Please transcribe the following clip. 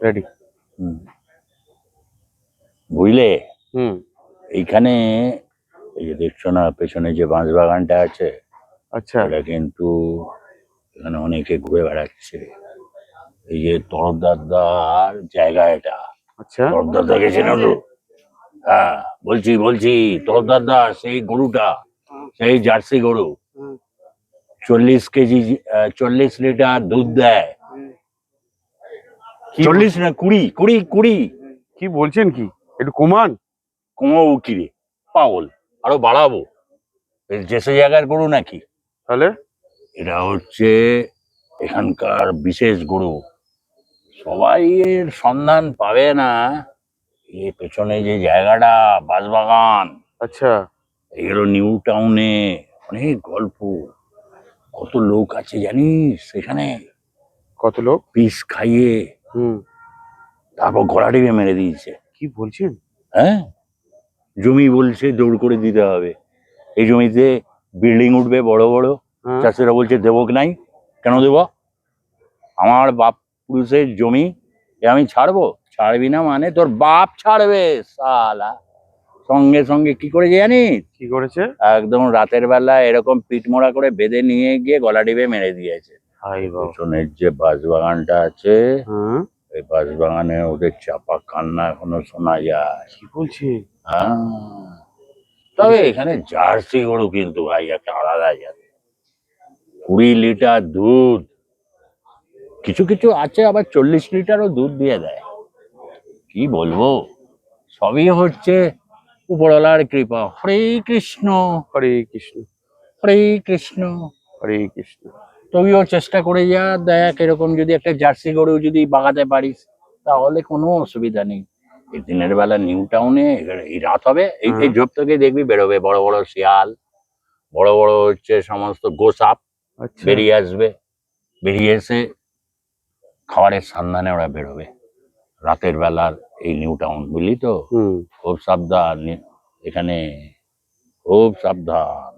Ready হুম। বুঝলে? হুম। এইখানে এই যে দেখছ না পেছনে যে বাঁশ বাগানটা আছে আচ্ছা। এটা কিন্তু এখানে অনেকে ঘুরে বেড়াচ্ছে। এই যে তরদার জায়গা এটা। আচ্ছা। তো হ্যাঁ বলছি বলছি তরদাদা সেই গরুটা সেই জার্সি গরু। চল্লিশ কেজি চল্লিশ লিটার দুধ দেয়। চল্লিশ না কুড়ি কুড়ি কুড়ি। কি বলছেন কি? একটু কমান। কমাবো কি রে পাগল। আরও বাড়াবো। যেসে জায়গার গরু নাকি? তাহলে? এটা হচ্ছে এখানকার বিশেষ গরু। সবাই এর সন্ধান পাবে না। এই পেছনে যে জায়গাটা বাঁশবাগান। আচ্ছা। এগুলো নিউ টাউনে। অনেক গল্প। কত লোক আছে জানিস সেখানে? কত লোক? পিস খাইয়ে। হুম। তারপর গলা টিপে মেরে দিয়েছে। কি বলছেন? হ্যাঁ? জমি বলছে দৌড় করে দিতে হবে। এই জমিতে বিল্ডিং উঠবে বড় বড়। হ্যাঁ। চাষিরা বলছে দেবো কি নাই। কেন দেবো? আমার বাপ পুরুষের জমি এ আমি ছাড়বো? ছাড়বি না মানে তোর বাপ ছাড়বে সালা। সঙ্গে সঙ্গে কি করে জানিস? কি করেছে? একদম রাতের বেলা এরকম পিঠ মোড়া করে বেঁধে নিয়ে গিয়ে গলা ডিবে মেরে দিয়েছে। পেছনের যে বাঁশবাগানটা আছে হ্যাঁ ওই বাঁশবাগানে ওদের চাপা কান্না এখনও শোনা যায়। কি বলছে? হ্যাঁ। তবে এখানে জার্সি গরু কিন্তু ভাই একটা আলাদা জাতি। কুড়ি লিটার দুধ। কিছু কিছু আছে আবার চল্লিশ লিটারও দুধ দিয়ে দেয়। কি বলব? সবই হচ্ছে উপরওয়ালার কৃপা। হরে কৃষ্ণ। হরে কৃষ্ণ। হরে কৃষ্ণ। হরে কৃষ্ণ। তুইও চেষ্টা করে যা দেখ এরকম যদি একটা জার্সি গরু যদি বাগাতে পারিস তাহলে কোনো অসুবিধা নেই। এই দিনের বেলা নিউ টাউনে এই রাত হবে এই এই ঝোপ থেকে দেখবি বেরোবে বড় বড় শিয়াল বড় বড় হচ্ছে সমস্ত গোসাপ আচ্ছা। বেরিয়ে আসবে বেরিয়ে এসে খাবারের সন্ধানে ওরা বেরোবে। রাতের বেলার এই নিউ টাউন বুঝলি তো? খুব সাবধান এখানে খুব সাবধান।